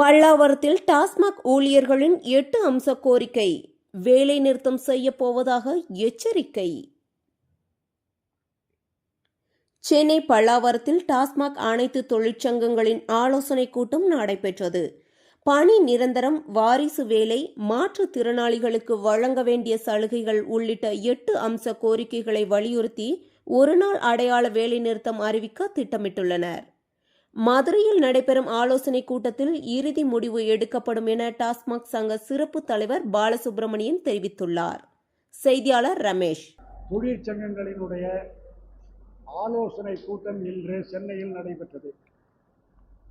பல்லாவரத்தில் டாஸ்மாக் ஊழியர்களின் எட்டு அம்ச கோரிக்கை. வேலை நிறுத்தம் செய்யப் போவதாக எச்சரிக்கை. சென்னை பல்லாவரத்தில் டாஸ்மாக் அனைத்து தொழிற்சங்கங்களின் ஆலோசனைக் கூட்டம் நடைபெற்றது. பணி நிரந்தரம் வாரிசு வேலை மாற்றுத்திறனாளிகளுக்கு வழங்க வேண்டிய சலுகைகள் உள்ளிட்ட எட்டு அம்ச கோரிக்கைகளை வலியுறுத்தி ஒருநாள் அடையாள வேலைநிறுத்தம் அறிவிக்க திட்டமிட்டுள்ளனர். மதுரையில் நடைபெறும் ஆலோசனைக் கூட்டத்தில் இறுதி முடிவு எடுக்கப்படும் என டாஸ்மாக் சங்க சிறப்பு தலைவர் பாலசுப்ரமணியன் தெரிவித்துள்ளார். செய்தியாளர் ரமேஷ். தொழிற்சங்கங்களினுடைய ஆலோசனை கூட்டம் இன்று சென்னையில் நடைபெற்றது.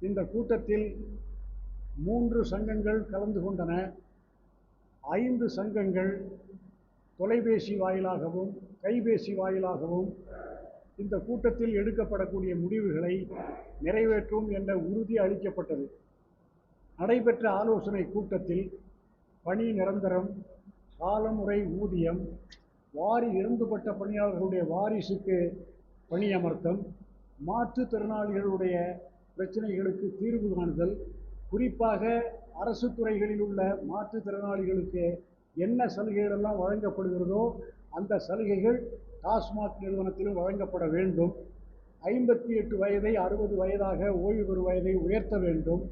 இந்த கூட்டத்தில் மூன்று சங்கங்கள் கலந்து கொண்டன. ஐந்து சங்கங்கள் தொலைபேசி வாயிலாகவும் கைபேசி வாயிலாகவும் இந்த கூட்டத்தில் எடுக்கப்படக்கூடிய முடிவுகளை நிறைவேற்றும் என்ற உறுதி அளிக்கப்பட்டது. நடைபெற்ற ஆலோசனை கூட்டத்தில் பணி நிரந்தரம் காலமுறை ஊதியம் வாரி இறந்துபட்ட பணியாளர்களுடைய வாரிசுக்கு பணியமர்த்தம் மாற்றுத்திறனாளிகளுடைய பிரச்சனைகளுக்கு தீர்வு காணுதல் குறிப்பாக அரசு துறைகளில் உள்ள மாற்றுத்திறனாளிகளுக்கு என்ன சலுகைகள் எல்லாம் வழங்கப்படுகிறதோ அந்த சலுகைகள் டாஸ்மாக் நிறுவனத்திலும் வழங்கப்பட வேண்டும். ஐம்பத்தி எட்டு வயதை அறுபது வயதாக ஓய்வு பெறும் வயதை உயர்த்த வேண்டும்.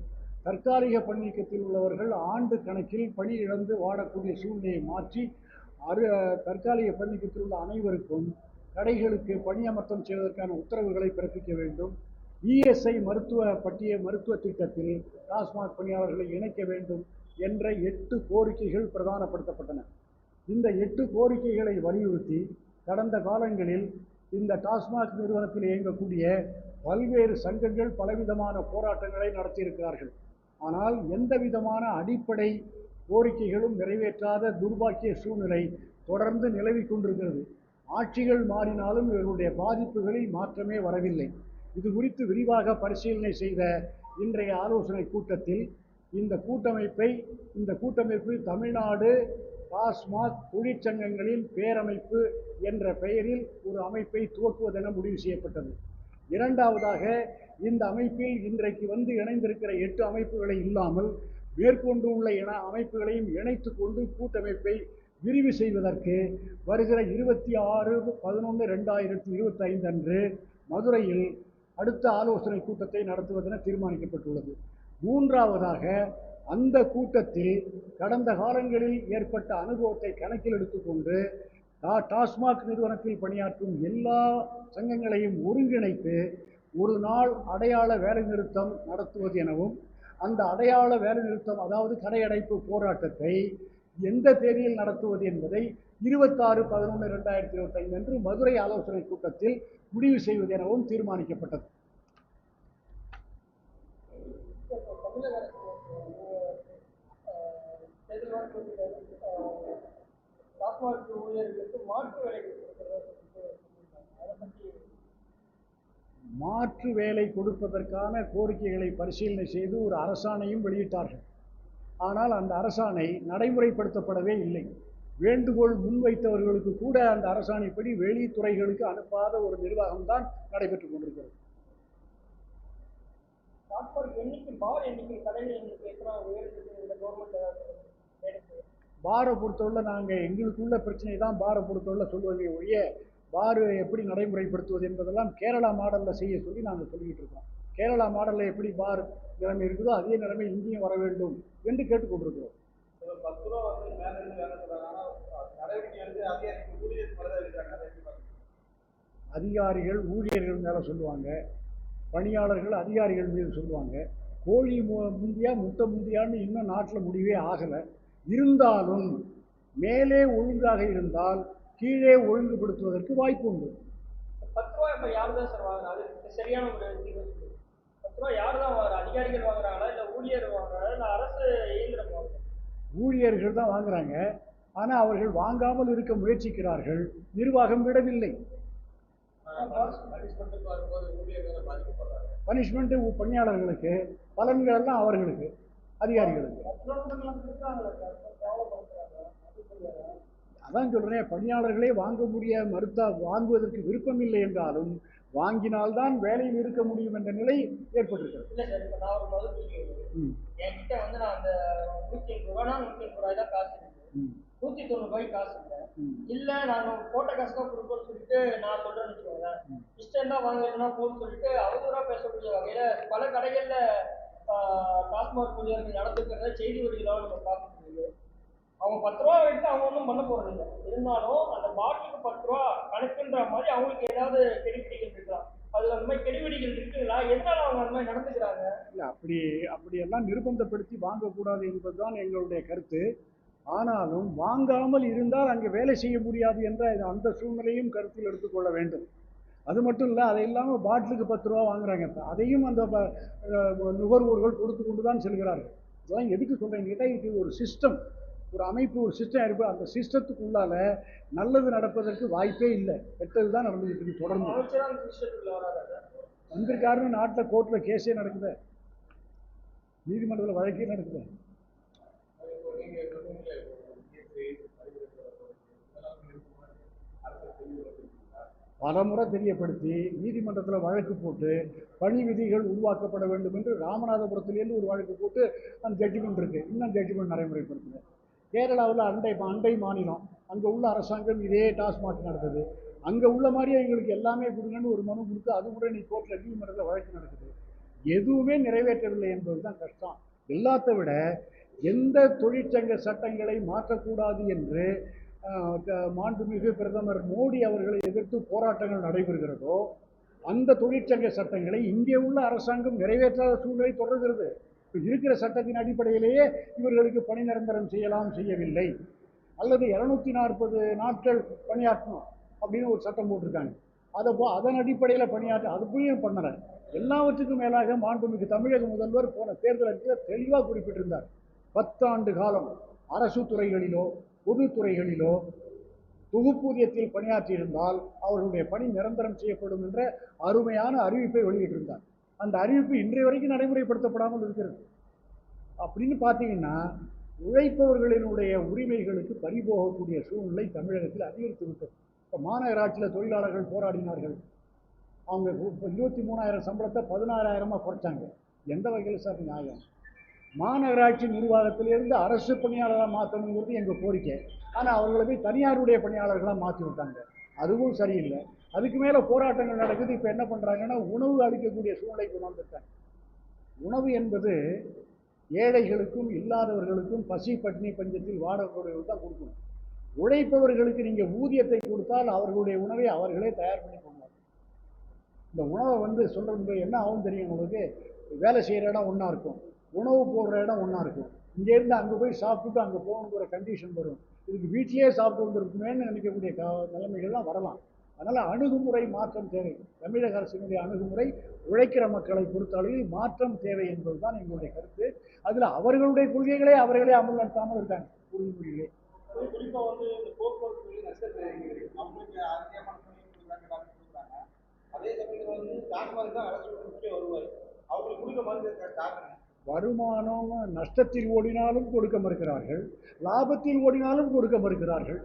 தற்காலிக பணிநீக்கத்தில் உள்ளவர்கள் ஆண்டு கணக்கில் பணி இழந்து வாடக்கூடிய சூழ்நிலையை மாற்றி அரு தற்காலிக பணிநீக்கத்தில் உள்ள அனைவருக்கும் கடைகளுக்கு பணியமர்த்தம் செய்வதற்கான உத்தரவுகளை பிறப்பிக்க வேண்டும். இஎஸ்ஐ மருத்துவ பட்டிய மருத்துவ திட்டத்தில் டாஸ்மாக் பணியாளர்களை இணைக்க வேண்டும் என்ற எட்டு கோரிக்கைகள் பிரதானப்படுத்தப்பட்டன. இந்த எட்டு கோரிக்கைகளை வலியுறுத்தி கடந்த காலங்களில் இந்த டாஸ்மாக் நிறுவனத்தில் இயங்கக்கூடிய பல்வேறு சங்கங்கள் பலவிதமான போராட்டங்களை நடத்தியிருக்கிறார்கள். ஆனால் எந்த விதமான அடிப்படை கோரிக்கைகளும் நிறைவேற்றாத துர்பாக்கிய சூழ்நிலை தொடர்ந்து நிலவி கொண்டிருக்கிறது. ஆட்சிகள் மாறினாலும் இவர்களுடைய பாதிப்புகளில் மாற்றமே வரவில்லை. இது குறித்து விரிவாக பரிசீலனை செய்த இன்றைய ஆலோசனை கூட்டத்தில் இந்த கூட்டமைப்பை இந்த கூட்டமைப்பு தமிழ்நாடு டாஸ்மாக் தொழிற்சங்கங்களின் பேரமைப்பு என்ற பெயரில் ஒரு அமைப்பை துவக்குவதென முடிவு செய்யப்பட்டது. இரண்டாவதாக இந்த அமைப்பில் இன்றைக்கு வந்து இணைந்திருக்கிற எட்டு அமைப்புகளை இல்லாமல் மேற்கொண்டு உள்ள இன அமைப்புகளையும் இணைத்து கொண்டு கூட்டமைப்பை விரிவு செய்வதற்கு வருகிற இருபத்தி ஆறு பதினொன்று ரெண்டாயிரத்தி இருபத்தைந்து அன்று மதுரையில் அடுத்த ஆலோசனை கூட்டத்தை நடத்துவதென தீர்மானிக்கப்பட்டுள்ளது. மூன்றாவதாக அந்த கூட்டத்தில் கடந்த காலங்களில் ஏற்பட்ட அனுபவத்தை கணக்கில் எடுத்துக்கொண்டு டா டாஸ்மாக் நிறுவனத்தில் பணியாற்றும் எல்லா சங்கங்களையும் ஒருங்கிணைத்து ஒரு நாள் அடையாள வேலைநிறுத்தம் நடத்துவது எனவும் அந்த அடையாள வேலைநிறுத்தம் அதாவது கடையடைப்பு போராட்டத்தை எந்த தேதியில் நடத்துவது என்பதை இருபத்தாறு பதினொன்று ரெண்டாயிரத்தி இருபத்தைந்து அன்று மதுரை ஆலோசனை கூட்டத்தில் முடிவு செய்வது எனவும் தீர்மானிக்கப்பட்டது தமிழக அரசு டாஸ்மாக் ஊழியர்களுக்கு மாற்று பற்றி மாற்று வேலை கொடுப்பதற்கான கோரிக்கைகளை பரிசீலனை செய்து ஒரு அரசாணையும் வெளியிட்டார்கள். ஆனால் அந்த அரசாணை நடைமுறைப்படுத்தப்படவே இல்லை. வேண்டுகோள் முன்வைத்தவர்களுக்கு கூட அந்த அரசாணைப்படி வெளித்துறைகளுக்கு அனுப்பாத ஒரு நிர்வாகம்தான் நடைபெற்றுக் கொண்டிருக்கிறது. எண்ணிக்கை பார் எண்ணிக்கை கடைகள் எண்ணிக்கை எத்தனை உயர்ந்தது? இந்த கவர்மெண்ட் பாரை பொறுத்தவரை நாங்கள் எங்களுக்குள்ள பிரச்சனை தான் பாரை பொறுத்தவரை சொல்வதை ஒழிய பார் எப்படி நடைமுறைப்படுத்துவது என்பதெல்லாம் கேரளா மாடலில் செய்ய சொல்லி நாங்கள் சொல்லிக்கிட்டு இருக்கோம். கேரளா மாடலில் எப்படி பார் நிலைமை இருக்குதோ அதே நிலைமை இங்கேயும் வர வேண்டும் என்று கேட்டுக்கொண்டிருக்கிறோம். அதிகாரிகள் ஊழியர்கள் மேலே சொல்லுவாங்க. பணியாளர்கள் அதிகாரிகள் மீது சொல்லுவாங்க. கோழி மு- முந்தியா முட்டை முந்தியான்னு இன்னும் நாட்டில் முடிவே ஆகலை. இருந்தாலும் மேலே ஒழுங்காக இருந்தால் கீழே ஒழுங்குபடுத்துவதற்கு வாய்ப்பு உண்டு பத்து ரூபாய் இப்போ யார் தான் சார் வாங்குறா அது சரியான ஒரு. பத்து ரூபாய் யார் தான் வாங்குறா? அதிகாரிகள் வாங்குறாங்களா? இல்லை ஊழியர் வாங்குறாங்களா? இல்லை அரசு இயந்திரம் வாங்குறா ஊழியர்கள் தான் வாங்குறாங்க. ஆனால் அவர்கள் வாங்காமல் இருக்க முயற்சிக்கிறார்கள். நிர்வாகம் விடவில்லை. பனிஷ்மெண்ட்டு பணியாளர்களுக்கு பலன்கள் எல்லாம் அவர்களுக்கு. அதிகாரிகளுக்கு. அதான் சொல்கிறேன் பணியாளர்களே வாங்க முடிய மறுத்தா வாங்குவதற்கு விருப்பமில்லை என்றாலும் வாங்கினால்தான் வேலையில் இருக்க முடியும் என்ற நிலை ஏற்பட்டிருக்கிறது. இல்லை சார் இப்போ நான் ஒரு மது குடிக்கிறேன் ம். என்கிட்ட ரூபாய்னா நூத்தி முப்பது ரூபாய் தான் காசு நூத்தி தொண்ணூறு ரூபாய்க்கு காசு இல்லை. இல்ல நாங்க போட்ட காசு தான் கொடுப்போம்னு சொல்லிட்டு நான் சொல்றேன்னு வச்சுக்கோங்க இஷ்டம் தான் போன்னு சொல்லிட்டு அவதூறா பேசக்கூடிய வகையில பல கடைகள்ல டாஸ்மாக் ஊழியர்கள் நடந்துக்கிறத செய்தி வழிகளாக நம்ம பார்க்க முடியுது அவங்க பத்து ரூபா எடுத்து அவங்க ஒன்றும் பண்ண போறது இருந்தாலும் அந்த பாட்டிலுக்கு பத்து ரூபா கணக்குன்ற மாதிரி அவங்களுக்கு ஏதாவது கெடுபிடிகள் இருக்கலாம் அதில் அந்த மாதிரி கெடுபிடிகள் இருக்குங்களா? எதனால அவங்க அந்த மாதிரி நடந்துக்கிறாங்க? இல்லை அப்படி அப்படியெல்லாம் நிர்பந்தப்படுத்தி வாங்கக்கூடாது என்பதுதான் எங்களுடைய கருத்து. ஆனாலும் வாங்காமல் இருந்தால் அங்கே வேலை செய்ய முடியாது என்ற அந்த சூழ்நிலையும் கருத்தில் எடுத்துக்கொள்ள வேண்டும். அது மட்டும் இல்லை அதை இல்லாமல் பாட்டிலுக்கு பத்து ரூபா வாங்குறாங்க. இப்போ அதையும் அந்த நுகர்வோர்கள் கொடுத்து கொண்டு தான் செல்கிறார்கள். இதெல்லாம் எதுக்கு சொல்கிறேன் கேட்டால் இது ஒரு சிஸ்டம் ஒரு அமைப்பு ஒரு சிஸ்டம் இருக்கு. அந்த சிஸ்டத்துக்குள்ளால நல்லது நடப்பதற்கு வாய்ப்பே இல்லை. கெட்டது தான் நடந்துகிட்டு இருக்கு தொடர்ந்து. வந்திருக்காருன்னு நாட்டில் கோர்ட்டில் கேஸே நடக்குது நீதிமன்றத்தில் வழக்கே நடக்குது இப்போ நீங்க சொன்னீங்களே இயற்கை அறிவுறுத்தல் இதெல்லாம் இருக்குமா அரசு தெளிவுபடுத்திருக்கீங்களா பலமுறை தெரியப்படுத்தி நீதிமன்றத்தில் வழக்கு போட்டு பணி விதிகள் உருவாக்கப்பட வேண்டும் என்று ராமநாதபுரத்திலேருந்து ஒரு வழக்கு போட்டு அந்த ஜட்ஜ்மெண்ட் இருக்குது இன்னும் ஜட்ஜ்மெண்ட் நடைமுறைப்படுத்துது கேரளாவில் அண்டை அண்டை மாநிலம். அங்கே உள்ள அரசாங்கம் இதே டாஸ்மாக் நடந்தது அங்கே உள்ள மாதிரியே எங்களுக்கு எல்லாமே கொடுங்கன்னு ஒரு மனு கொடுத்து அது கூட நீ கோர்ட்டில் நீதிமன்றத்தில் வழக்கு நடக்குது. எதுவுமே நிறைவேற்றவில்லை என்பது தான் கஷ்டம். எல்லாத்தை விட எந்த தொழிற்சங்க சட்டங்களை மாற்றக்கூடாது என்று மாண்புமிகு பிரதமர் மோடி அவர்களை எதிர்த்து போராட்டங்கள் நடைபெறுகிறதோ அந்த தொழிற்சங்க சட்டங்களை இங்கே உள்ள அரசாங்கம் நிறைவேற்றாத சூழ்நிலை தொடர்கிறது. இருக்கிற சட்டத்தின் அடிப்படையிலேயே இவர்களுக்கு பணி நிரந்தரம் செய்யலாம் செய்யவில்லை. அல்லது இரநூத்தி நாற்பது நாட்கள் பணியாற்றணும் அப்படின்னு ஒரு சட்டம் போட்டிருக்காங்க. அதை போ அதன் அடிப்படையில் பணியாற்ற அதுக்குள்ளேயும் பண்ணலை. எல்லாவற்றுக்கும் மேலாக மாண்புமிகு தமிழக முதல்வர் போன தேர்தல் தெளிவாக குறிப்பிட்டிருந்தார். பத்தாண்டு காலம் அரசு துறைகளிலோ பொது துறைகளிலோ தொகுப்பூதியத்தில் பணியாற்றியிருந்தால் அவர்களுடைய பணி நிரந்தரம் செய்யப்படும் என்ற அருமையான அறிவிப்பை வெளியிட்டிருந்தார். அந்த அறிவிப்பு இன்றைய வரைக்கும் நடைமுறைப்படுத்தப்படாமல் இருக்கிறது. அப்படின்னு பார்த்தீங்கன்னா உழைப்பவர்களினுடைய உரிமைகளுக்கு பறிபோகக்கூடிய சூழ்நிலை தமிழகத்தில் அதிகரித்து விட்டது. இப்போ மாநகராட்சியில் தொழிலாளர்கள் போராடினார்கள். அவங்க இப்போ இருபத்தி மூணாயிரம் சம்பளத்தை பதினாறாயிரமாக குறைச்சாங்க. எந்த வகையில் சார் நியாயம்? மாநகராட்சி நிர்வாகத்திலிருந்து அரசு பணியாளராக மாற்றணுங்கிறது எங்கள் கோரிக்கை. ஆனால் அவர்களை போய் தனியாருடைய பணியாளர்களாக மாற்றி விட்டாங்க. அதுவும் சரியில்லை. அதுக்கு மேலே போராட்டங்கள் நடக்குது. இப்போ என்ன பண்ணுறாங்கன்னா உணவு அளிக்கக்கூடிய சூழ்நிலைக்கு வந்துட்டாங்க உணவு என்பது ஏழைகளுக்கும் இல்லாதவர்களுக்கும் பசி பட்டினி பஞ்சத்தில் வாடக்கூடியவர்கள் தான் கொடுக்கணும். உழைப்பவர்களுக்கு நீங்கள் ஊதியத்தை கொடுத்தால் அவர்களுடைய உணவை அவர்களே தயார் பண்ணி கொள்வாங்க. இந்த உணவை வந்து சொல்கிறது என்ன ஆகும் தெரியும் உங்களுக்கு? வேலை செய்கிற இடம் ஒன்றா இருக்கும். உணவு போடுற இடம் ஒன்றா இருக்கும். இங்கேருந்து அங்கே போய் சாப்பிட்டுட்டு அங்கே போகணுங்கிற கண்டிஷன் வரும். இதுக்கு வீட்டிலேயே சாப்பிட்டு வந்திருக்குமேன்னு நினைக்கக்கூடிய க நிலைமைகள்லாம் வரலாம். அதனால் அணுகுமுறை மாற்றம் தேவை. தமிழக அரசினுடைய அணுகுமுறை உழைக்கிற மக்களை பொறுத்தளவில் மாற்றம் தேவை என்பது தான் எங்களுடைய கருத்து. அதில் அவர்களுடைய கொள்கைகளே அவர்களே அமல்படுத்தாமல் இருக்காங்க. உறுதிமொழிகளே குறிப்பா வந்து அவங்களுக்கு அதே சமயத்தில் வந்து தான் அரசு முக்கிய வருவார். அவங்களுக்கு கொடுக்க காரணம் வருமானம் நஷ்டத்தில் ஓடினாலும் கொடுக்க மறுக்கிறார்கள் லாபத்தில் ஓடினாலும் கொடுக்க மறுக்கிறார்கள்.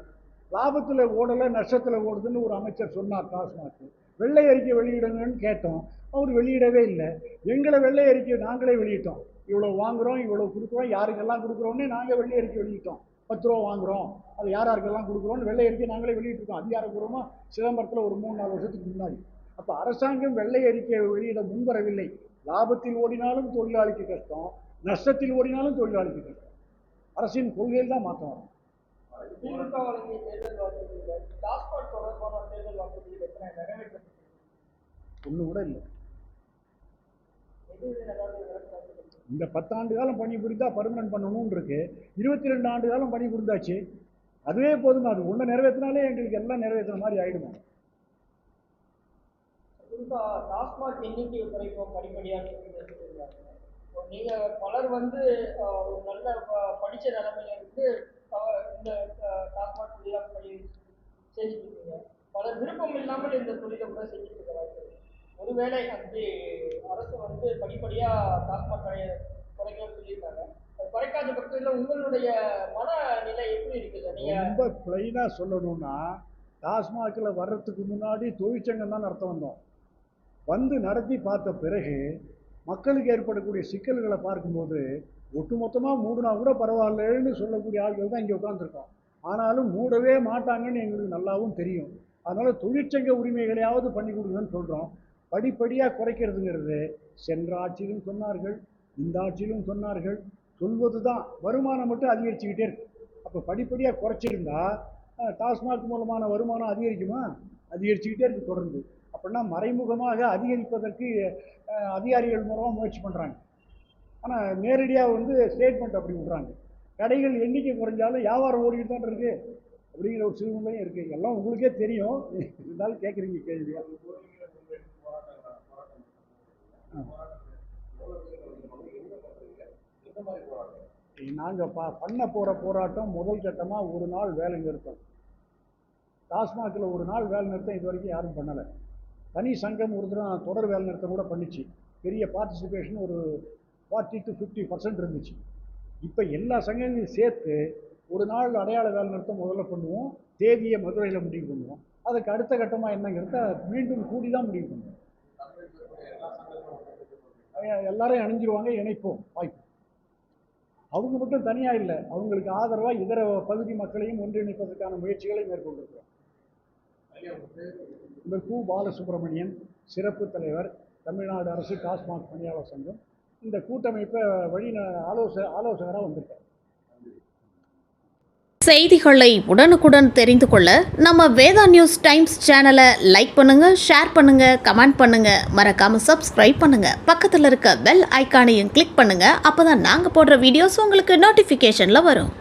லாபத்தில் ஓடலை நஷ்டத்தில் ஓடுதுன்னு ஒரு அமைச்சர் சொன்னார் டாஸ்மாக்கு வெள்ளை அறிக்கை வெளியிடுங்கன்னு கேட்டோம். அவர் வெளியிடவே இல்லை. எங்களை வெள்ளை அறிக்கை நாங்களே வெளியிட்டோம். இவ்வளோ வாங்குகிறோம் இவ்வளோ கொடுக்குறோம் யாருக்கெல்லாம் கொடுக்குறோன்னே நாங்கள் வெள்ளை அறிக்கை வெளியிட்டோம். பத்து ரூபா வாங்குகிறோம் அது யார் யாருக்கெல்லாம் கொடுக்குறோன்னு வெள்ளை அறிக்கை நாங்களே வெளியிட்டிருக்கோம். அதிகாரப்பூர்வமாக சிதம்பரத்தில் ஒரு மூணு நாலு வருஷத்துக்கு முன்னாடி. அப்போ அரசாங்கம் வெள்ளை அறிக்கையை வெளியிட முன்வரவில்லை. லாபத்தில் ஓடினாலும் தொழிலாளிக்கு கஷ்டம் நஷ்டத்தில் ஓடினாலும் தொழிலாளிக்கு கஷ்டம். அரசின் கொள்கையில் தான் மாற்றம் வரும். ஒன்று கூட இல்லை. இந்த பத்தாண்டு காலம் பணி புரிந்தா பர்மனன்ட் பண்ணணும்னு இருக்கு. இருபத்தி ரெண்டு ஆண்டு காலம் பணி புரிந்தாச்சு. அதுவே போதும்? அது ஒன்று நிறைவேற்றினாலே எங்களுக்கு எல்லாம் நிறைவேற்றுற மாதிரி ஆயிடுமா? குறிப்பா டாஸ்மாக் எண்ணிக்கை குறைக்கும் படிப்படியாக நீங்கள் இப்போ பலர் வந்து ஒரு நல்ல ப- படிச்ச நிலைமையில இருந்து இந்த டாஸ்மாக் தொழிலாக படி செஞ்சுட்டு இருக்கீங்க பலர் விருப்பம் இல்லாமல் இந்த தொழிலை கூட செஞ்சுட்டு இருக்கிறாங்க ஒருவேளை அப்படி அரசு வந்து படிப்படியாக டாஸ்மாக் கடையை குறைக்கணும்னு சொல்லியிருக்காங்க. குறைக்காத பட்சத்தில் உங்களுடைய மனநிலை எப்படி இருக்குது? நீங்கள் ரொம்ப பிளைனாக சொல்லணும்னா டாஸ்மாகில் வர்றதுக்கு முன்னாடி தொழிற்சங்கம் தான் நடத்த வந்தோம். வந்து நடத்தி பார்த்த பிறகு மக்களுக்கு ஏற்படக்கூடிய சிக்கல்களை பார்க்கும்போது ஒட்டுமொத்தமாக மூடினா கூட பரவாயில்லன்னு சொல்லக்கூடிய ஆட்கள் தான் இங்கே உட்காந்துருக்கோம் ஆனாலும் மூடவே மாட்டாங்கன்னு எங்களுக்கு நல்லாவும் தெரியும். அதனால் தொழிற்சங்க உரிமைகளையாவது பண்ணி கொடுங்கன்னு சொல்கிறோம் படிப்படியாக குறைக்கிறதுங்கிறது சென்ற ஆட்சியிலும் சொன்னார்கள் இந்த ஆட்சியிலும் சொன்னார்கள். சொல்வது தான் வருமானம் மட்டும் அதிகரிச்சுக்கிட்டே இருக்கு. அப்போ படிப்படியாக குறைச்சிருந்தா டாஸ்மாக் மூலமான வருமானம் அதிகரிக்குமா? அதிகரிச்சுக்கிட்டே இருக்குது தொடர்ந்து. அப்படின்னா மறைமுகமாக அதிகரிப்பதற்கு அதிகாரிகள் மூலமாக முயற்சி பண்ணுறாங்க ஆனால் நேரடியாக வந்து ஸ்டேட்மெண்ட் அப்படி விட்றாங்க. கடைகள் எண்ணிக்கை குறைஞ்சாலும் வியாபாரம் ஓடிக்கிட்டு தான் இருக்குது அப்படிங்கிற ஒரு சூழ்நிலையும் இருக்குது எல்லாம் உங்களுக்கே தெரியும். இருந்தாலும் கேட்குறீங்க கேள்வியாக நாங்கள் ப பண்ண போகிற போராட்டம் முதல் கட்டமாக ஒரு நாள் வேலை நிறுத்தம். டாஸ்மாகில் ஒரு நாள் வேலை நிறுத்தம் இது வரைக்கும் யாரும் பண்ணலை. தனி சங்கம் ஒரு தடவை தொடர் வேலை நிறுத்தம் கூட பண்ணிச்சு. பெரிய பார்ட்டிசிபேஷன் ஒரு ஃபார்ட்டி டு ஃபிஃப்டி பர்சன்ட் இருந்துச்சு. இப்போ எல்லா சங்கங்களையும் சேர்த்து ஒரு நாள் அடையாள வேலை நிறுத்தம் முதல்ல பண்ணுவோம். தேதியை மதுரையில் முடிவு பண்ணுவோம். அதுக்கு அடுத்த கட்டமாக என்னங்கிறத மீண்டும் கூடி தான் முடிவு பண்ணுவோம். எல்லாரையும் அணிஞ்சிருவாங்க இணைப்போம் வாய்ப்பு. அவங்க மட்டும் தனியாக இல்லை அவங்களுக்கு ஆதரவாக இதர பகுதி மக்களையும் ஒன்றிணைப்பதற்கான முயற்சிகளை மேற்கொண்டிருக்கிறோம். இந்த கு பாலசுப்ரமணியன் சிறப்பு தலைவர் தமிழ்நாடு அரசு டாஸ்மாக் பணியாளர் சங்கம். இந்த கூட்டமைப்பை வழி ஆலோச ஆலோசகராக வந்திருக்கார். செய்திகளை உடனுக்குடன் தெரிந்து கொள்ள நம்ம வேதா நியூஸ் டைம்ஸ் சேனலை லைக் பண்ணுங்க ஷேர் பண்ணுங்க கமெண்ட் பண்ணுங்க. மறக்காம சப்ஸ்கிரைப் பண்ணுங்க. பக்கத்தில் இருக்க பெல் ஐக்கானையும் கிளிக் பண்ணுங்க. அப்பதான் நாங்க போடுற வீடியோஸ் உங்களுக்கு நோட்டிஃபிகேஷனில் வரும்.